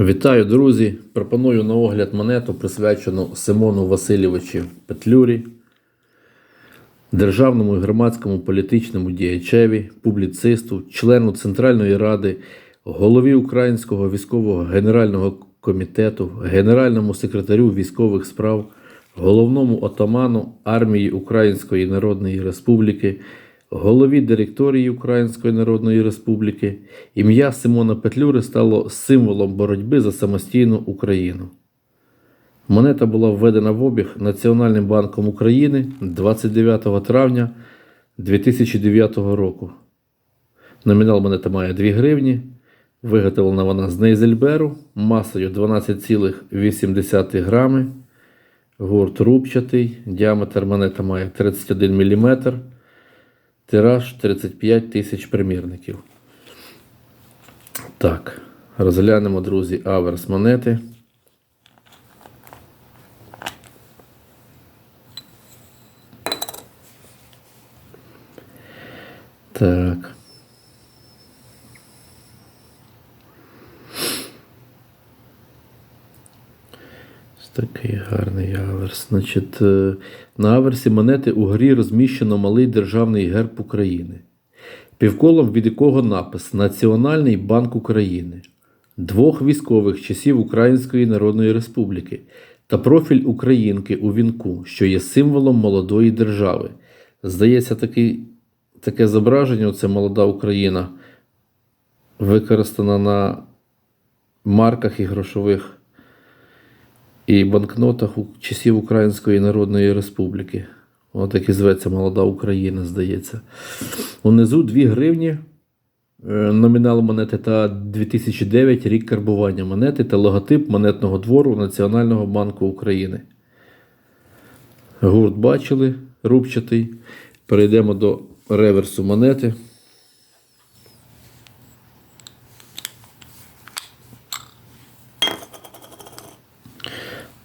Вітаю, друзі! Пропоную на огляд монету, присвячену Симону Васильовичу Петлюрі, державному і громадському політичному діячеві, публіцисту, члену Центральної Ради, голові Українського військового генерального комітету, генеральному секретарю військових справ, головному отаману армії Української Народної Республіки, голові директорії Української Народної Республіки, ім'я Симона Петлюри стало символом боротьби за самостійну Україну. Монета була введена в обіг Національним банком України 29 травня 2009 року. Номінал монета має 2 гривні. Виготовлена вона з Нейзельберу масою 12,8 грами. Гурт рубчатий. Діаметр монета має 31 мм. Тираж 35 тисяч примірників. Так, розглянемо, друзі, аверс монети. Так. Ось Такий гарний аверс. Значить, е, на аверсі монети у грі розміщено малий державний герб України, півколом від якого напис Національний банк України, двох військових часів Української Народної Республіки та профіль Українки у вінку, що є символом молодої держави. Здається, такий, таке зображення це молода Україна, використана на марках і грошових і банкнотах у часів Української Народної Республіки. От так і зветься Молода Україна, здається. Унизу 2 гривні е, номінал монети та 2009 рік карбування монети та логотип монетного двору Національного банку України. Гурт бачили, рубчатий. Перейдемо до реверсу монети.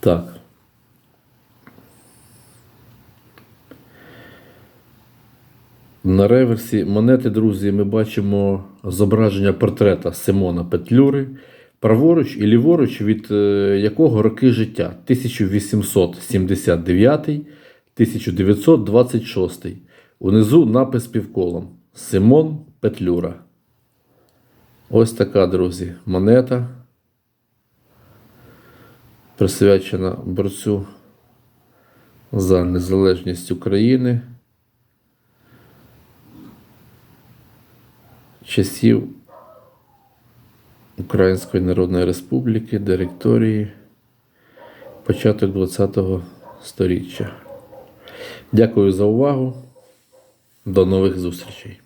Так. На реверсі монети, друзі, ми бачимо зображення портрета Симона Петлюри, праворуч і ліворуч, від е, якого роки життя 1879-1926. Унизу напис півколом Симон Петлюра. Ось така, друзі, монета присвячена борцю за незалежність України часів Української Народної Республіки, директорії, початок ХХ століття. Дякую за увагу. До нових зустрічей.